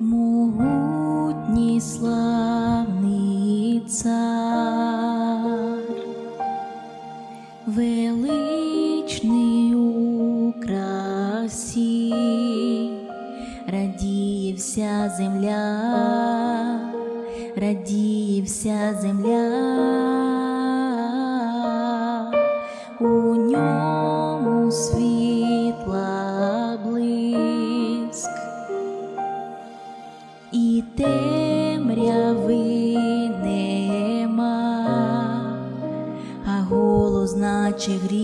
Могутній славний величний у красі, радіє вся земля, радіє вся земля. noche gris.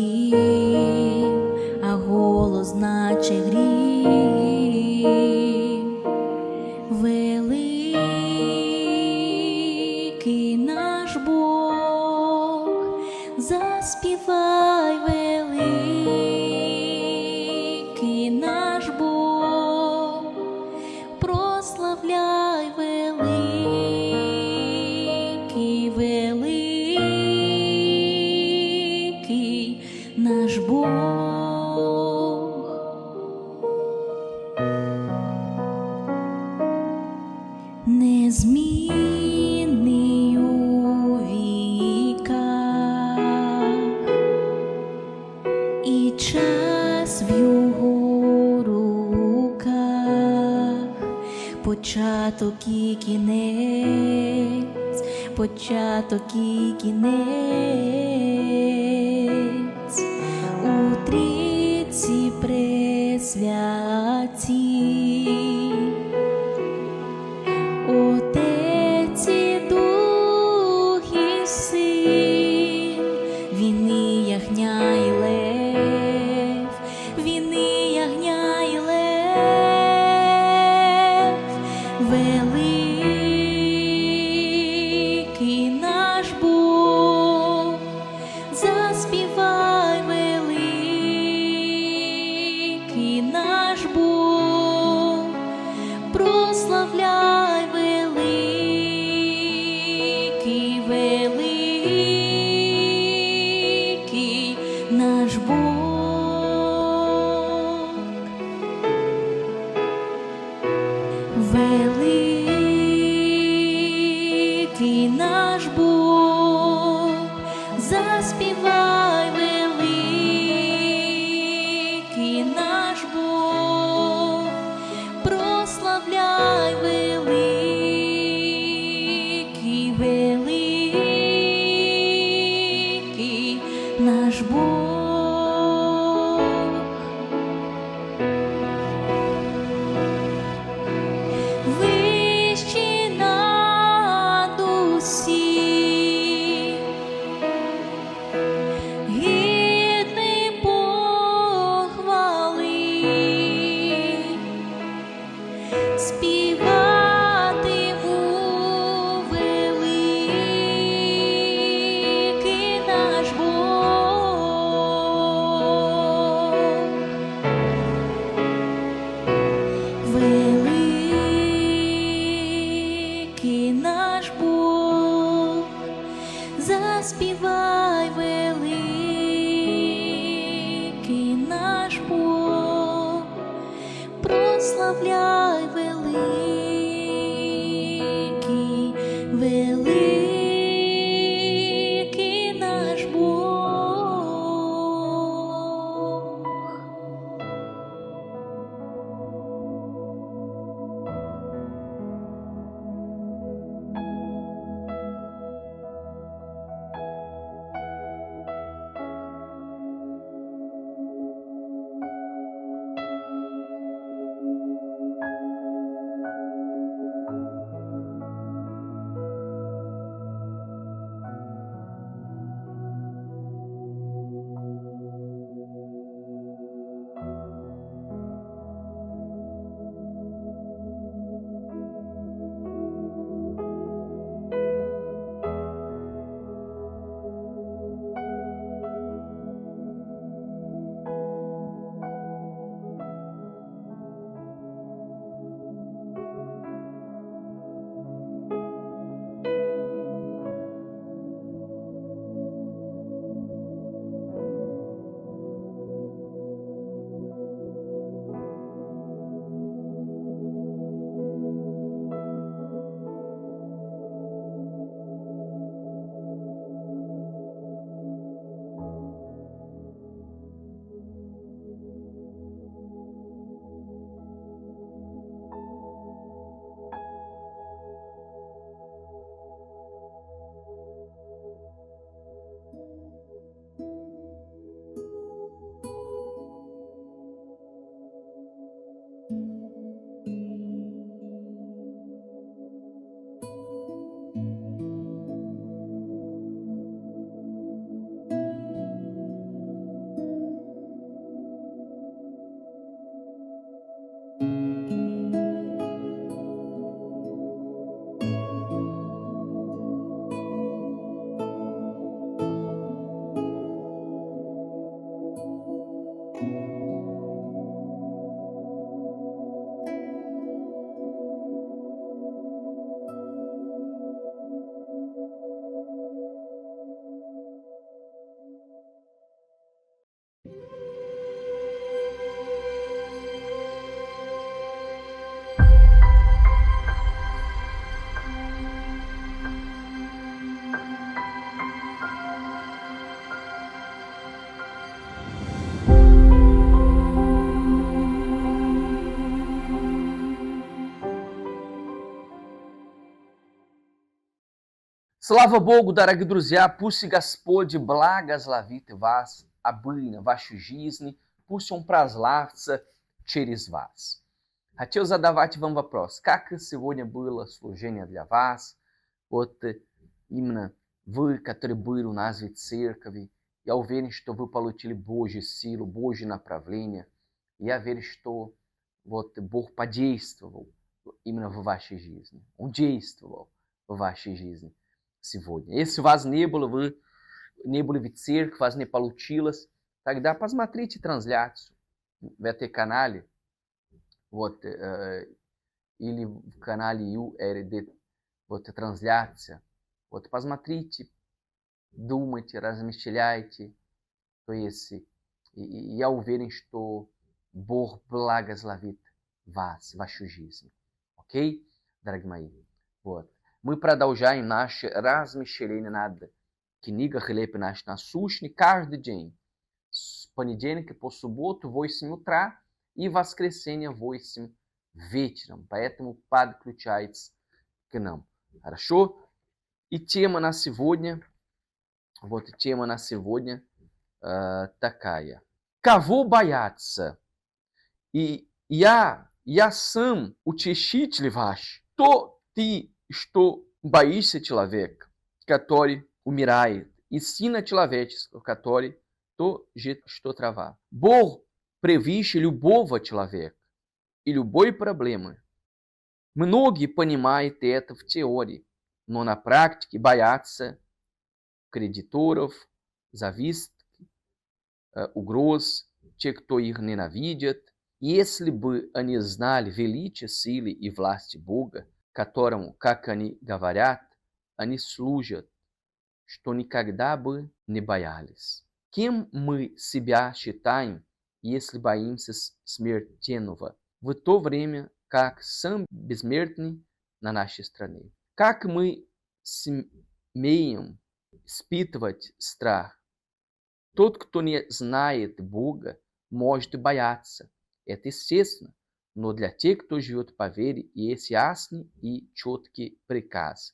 I will. 려. Slava bogo Darag Druzia, Pusse Gaspode, Blagas Lavite Vaz, abulina Vacho Gisne, Pusse um Praslarça, Tires Vaz. Hateu Zadavati Vamva Pros, Kaka, Sevonia Bula, Slogênia Dljavaz, Ota, Imna, Vr, Katribuiro, Nazvit Cercavi, e ao ver estou palutili boje silo, boje na pravlinha, e a ver estou vot borpadjeistvo, imna vvaše um ondjeistvo vvaše žizne жизни. Он действовал в вашей жизни сегодня. Если у вас не было, вы не были в церкви, вас не получилось, тогда посмотрите трансляцию в этом канале. Вот, э, или в канале URD, вот трансляция. Вот посмотрите, думайте, размышляйте. То есть, и, и я уверен, что Бог благословит вас, вашу жизнь. Окей, дорогие мои? Вот. Мы продолжаем наше размышление над книгой «Хлеб наш насущный» каждый день. С понедельника по субботу в 8 утра и воскресенье в 8 вечером. Поэтому подключайтесь к нам. Хорошо? И тема на сегодня, вот тема на сегодня э, такая. Кого бояться? И я, я сам утешитель ваш. Кто ты что боишься человек, который умирает, и человеческого, который то же, что трава. Бог превыше любого человека и любой проблемы. Многие понимают это в теории, но на практике боятся кредиторов, завистки, угроз, те, кто их ненавидит. Если бы они знали величие силы и власти Бога, которому, как они говорят, они служат, что никогда бы не боялись. Кем мы себя считаем, если боимся смертельного в то время, как сам бессмертный на нашей стране. Как мы смеем испытывать страх? Тот, кто не знает Бога, может бояться. Это естественно. Nodljatik Tojiot Paveri e esse Asni e Chotke Prekaz.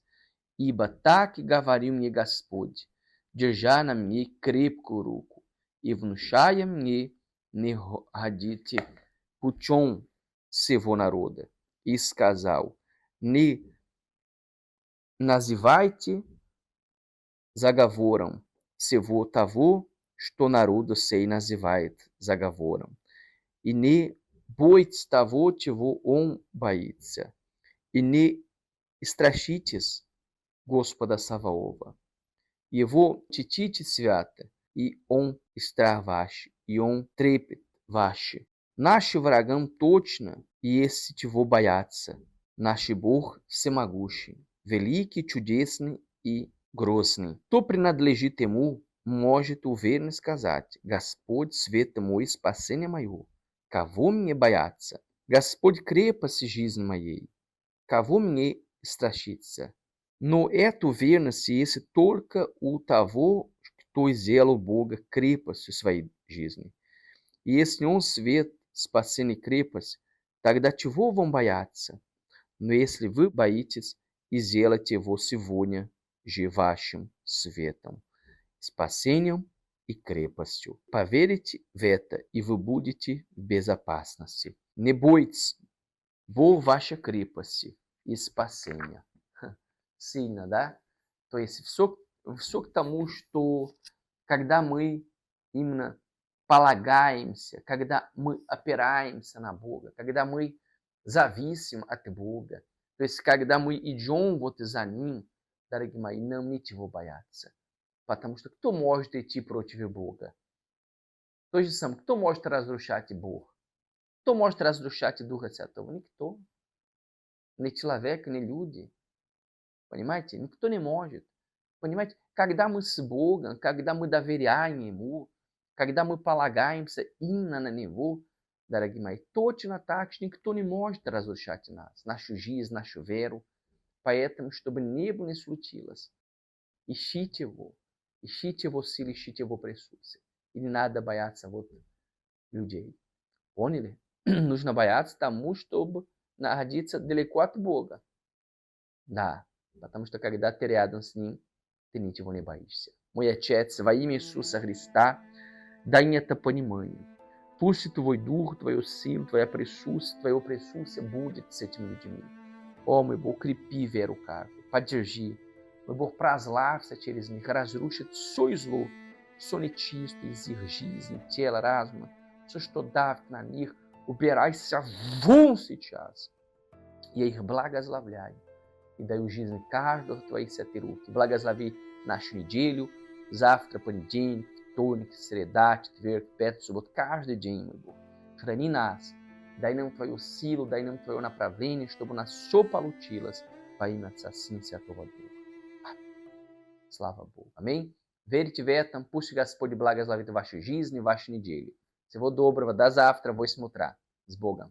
Iba tak gavarim e gaspod. Dirjana mne krep kuruku. Ivnushaya ne nehadite puchon sevonaroda. casal Ne nazivaite zagavoram. Sevo tavo stonarudo sei nazivait zagavoram. E ne заговором всего того, что народу сей называет заговором. И не бойтесь того, чего он боится. И не страшитесь Господа Саваофа. Его чтите свято, и он страх ваш, и он трепет ваш. Наши врагам точно есть чего бояться. Наш Бог всемогущий, великий, чудесный и грозный. Кто принадлежит ему, может уверенно сказать, Господь свет мой, спасение мое. Кого мне бояться? Господь крепость жизни моей. Кого мне страшиться? Но эту верность есть только у того, кто сделал Бога крепостью своей жизни. И если Он свет, спасение и крепость, тогда чего вам бояться? Но если вы боитесь и сделаете его сегодня же вашим светом, спасением и крепостью. Поверите в это, и вы будете в безопасности. Не бойтесь, Бог ваша крепость и спасение. Сильно, да? То есть все, все к тому, что когда мы именно полагаемся, когда мы опираемся на Бога, когда мы зависим от Бога, то есть когда мы идем вот за Ним, дорогие мои, нам ничего бояться. Потому что кто может идти против Бога? То же самое, кто может разрушать Бог? Кто может разрушать Духа Святого? Никто. Ни человек, ни люди. Понимаете? Никто не может. Понимаете? Когда мы с Богом, когда мы доверяем Ему, когда мы полагаемся именно на Него, дорогие мои, точно так же никто не может разрушать нас, нашу жизнь, нашу веру. Поэтому, чтобы небо не случилось, ищите Его, ищите Его силы, ищите Его присутствие. И не надо бояться вот людей. Поняли? Нужно бояться тому, чтобы находиться далеко от Бога. Да, потому что когда ты рядом с Ним, ты ничего не боишься. Мой Отец, во имя Иисуса Христа, дай мне это понимание. Пусть Твой Дух, Твою силу, Твое присутствие, Твое присутствие будет с этими людьми. О, мой Бог, крепи веру каждого, поддержи. Мой Бог, прославься через них, разрушит все зло, все нечистое из их жизни, тела, разума, все, что давит на них, убирайся вон сейчас. Я их благословляю и даю жизнь каждого в Твоих святых руки. Благослови нашу неделю, завтра понедельник, вторник, среда, четверг, пятница, суббота, каждый день, мой Бог. Храни нас, дай нам Твою силу, дай нам Твое направление, чтобы у нас все получилось во имя Отца, Сына и Святого Духа. Slava Bogu. Amém? Verite vetam, pusti gospodi blaga slavita vaše žizni, vaše nedjelje. Se vou dobra, vou dar zavtra, vou smutra. Zbogam.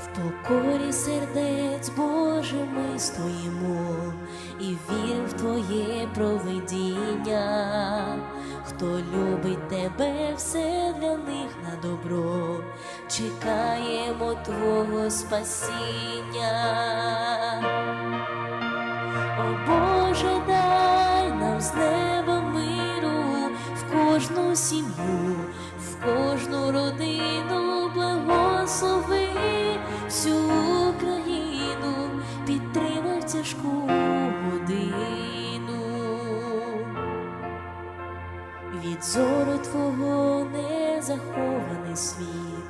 В покорі сердець Боже ми стоїмо і віримо в Твоє провидіння. Хто любить тебе, все для них на добро, чекаємо Твого спасіння. О Боже, дай нам з неба миру в кожну сім'ю, в кожну родину благослови всю Україну, підтримай тяжку годину. Від зору Твого не захований світ,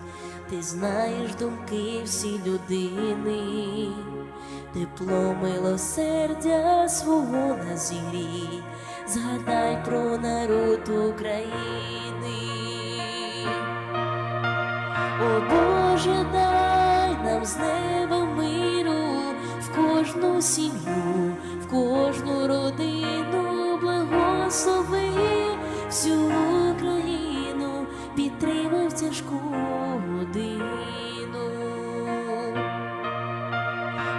ти знаєш думки всі людини, тепло милосердя свого на зігрій, згадай про народ України. О з неба миру в кожну сім'ю, в кожну родину благослови всю Україну, підтримай в тяжку годину.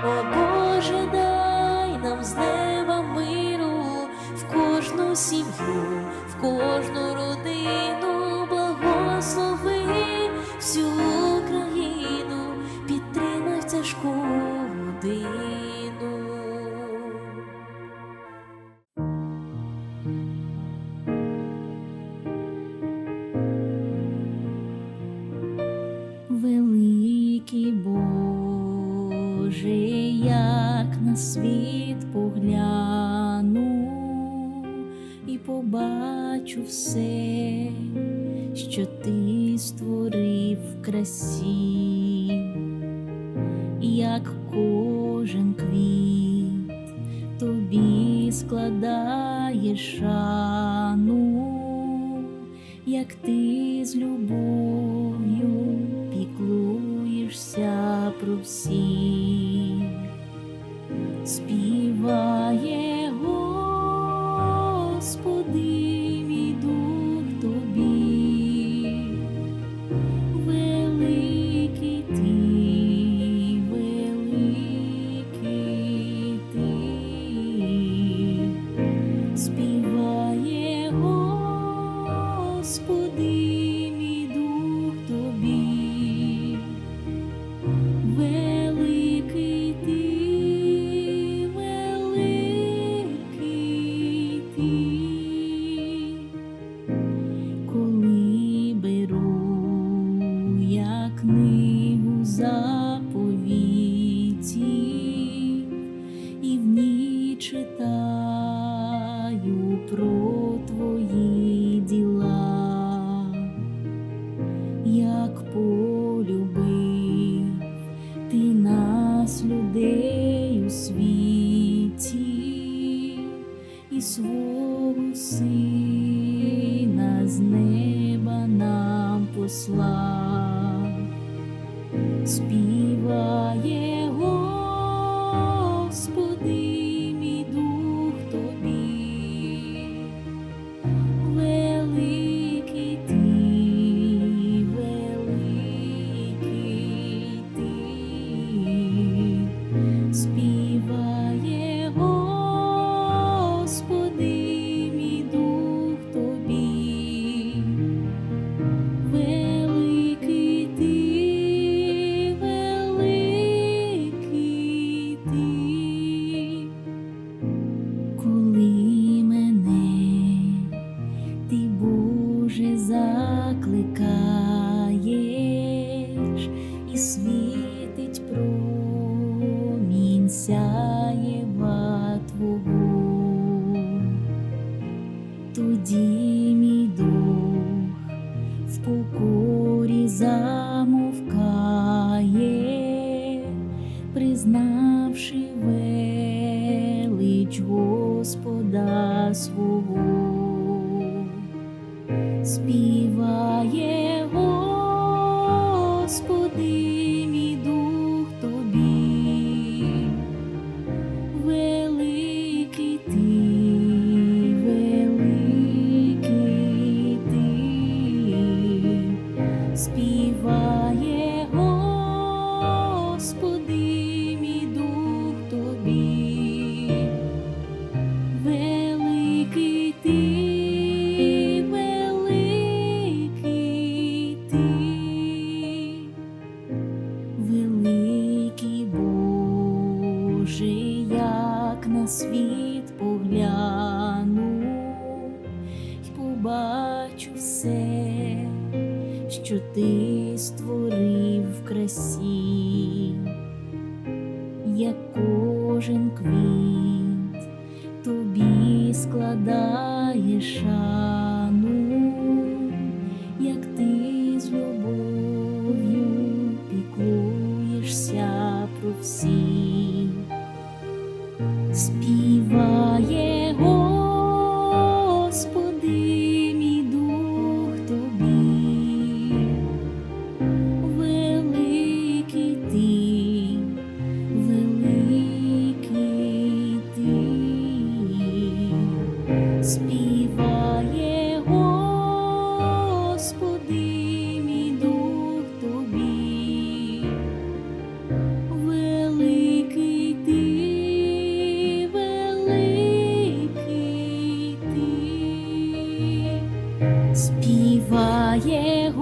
О Боже, дай нам з неба миру в кожну сім'ю, в кожну родину погляну і побачу все, що ти створив в красі, як кожен квіт тобі складає шану, як ти з любов'ю піклуєшся про всіх, 我也 Клич Господа свого. Спів красі, як кожен квіт тобі складає шар. співає.